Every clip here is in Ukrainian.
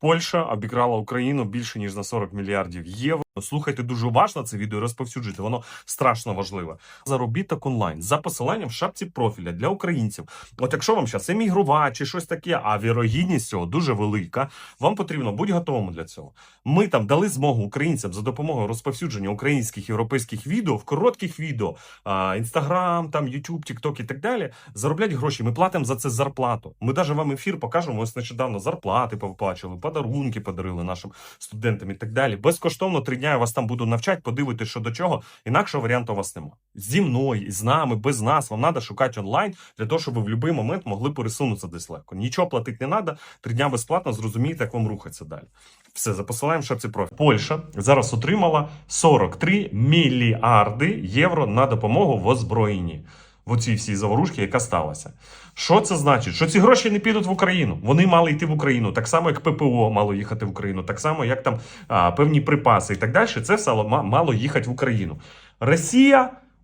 Польща обікрала Україну більше ніж на 40 мільярдів євро. Слухайте дуже уважно це відео розповсюджуйте. Воно страшно важливе. Заробіток онлайн за посиланням в шапці профіля для українців. От якщо вам зараз емігрувати чи щось таке, а вірогідність цього дуже велика, вам потрібно бути готовим для цього. Ми там дали змогу українцям за допомогою розповсюдження українських європейських відео в коротких відео, інстаграм, там Ютуб, Тікток і так далі. Зароблять гроші. Ми платимо за це зарплату. Ми навіть вам ефір покажемо. Ось нещодавно зарплати повиплачували, подарунки подарили нашим студентам і так далі. Безкоштовно три дня я вас там буду навчати, подивитися, що до чого. Інакшого варіанту у вас нема. Зі мною, з нами, без нас. Вам треба шукати онлайн для того, щоб ви в будь-який момент могли пересунутися десь легко. Нічого платити не треба. Три дня безплатно зрозумієте, як вам рухатися далі. Все, запосилаємо шапці профіль. Польща зараз отримала 43 мільярди євро на допомогу в озброєнні. В оцій всій заворушці, яка сталася. Що це значить? Що ці гроші не підуть в Україну? Вони мали йти в Україну, так само як ППО мало їхати в Україну, так само як там а, певні припаси і так далі. Це все мало їхати в Україну. Росія,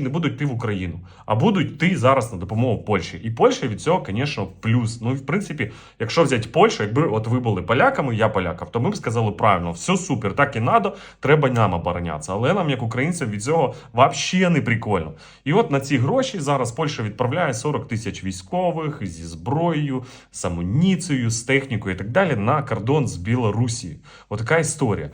не будуть йти в Україну, а будуть йти зараз на допомогу Польщі. І Польща від цього, звісно, плюс. Ну і в принципі, якщо взяти Польщу, якби от ви були поляками, я полякав, то ми б сказали правильно, все супер, так і надо, треба нам оборонятися. Але нам, як українцям, від цього взагалі не прикольно. І от на ці гроші зараз Польща відправляє 40 тисяч військових зі зброєю, з амуніцією, з технікою і так далі на кордон з Білорусією. Отака історія.